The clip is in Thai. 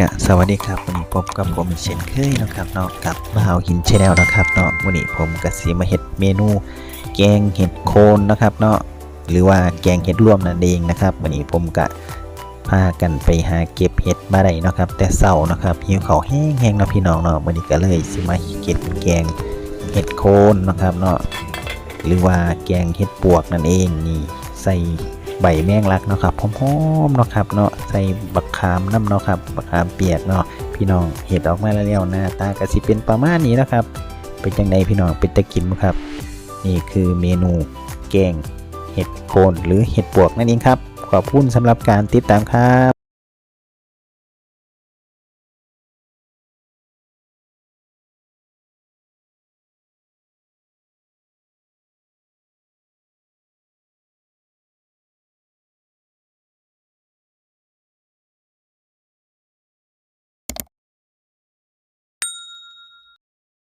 กะสวัสดีครับวันนี้พบกับผมเช่นเคยนะครับเนาะกับบ่าวหินชาแนลนะครับเนาะวันนี้ผมกสิมาเฮ็ดเมนู แกงเห็ดโคนนะครับเนาะหรือว่าแกงเห็ดร่วมนั่นเองนะครับวันนี้ผมกะพากันไปหาเก็บเห็ดมาได้นะครับ แต่เศร้านะครับหิวเขาแห้งๆเนะพี่น้องเนาะวันนี้ก็เลยสิมาเก็บแกงเห็ดโคนนะครับเนาะหรือว่าแกงเห็ดปวกนั่นเองนี่ใส่ ใบแมงลักเนาะครับหอมๆเนาะครับเนาะใส่บักขามน้ำเนาะครับบักขามเปียกเนาะพี่น้องเห็ดออกมาแล้วหน้าตากระสิเป็นประมาณนี้นะครับ เป็นจังไดพี่น้องเป็นตะกินครับ นี่คือเมนูแกงเห็ดโคนหรือเห็ดปวกนั่นเองครับ ขอบคุณสำหรับการติดตามครับ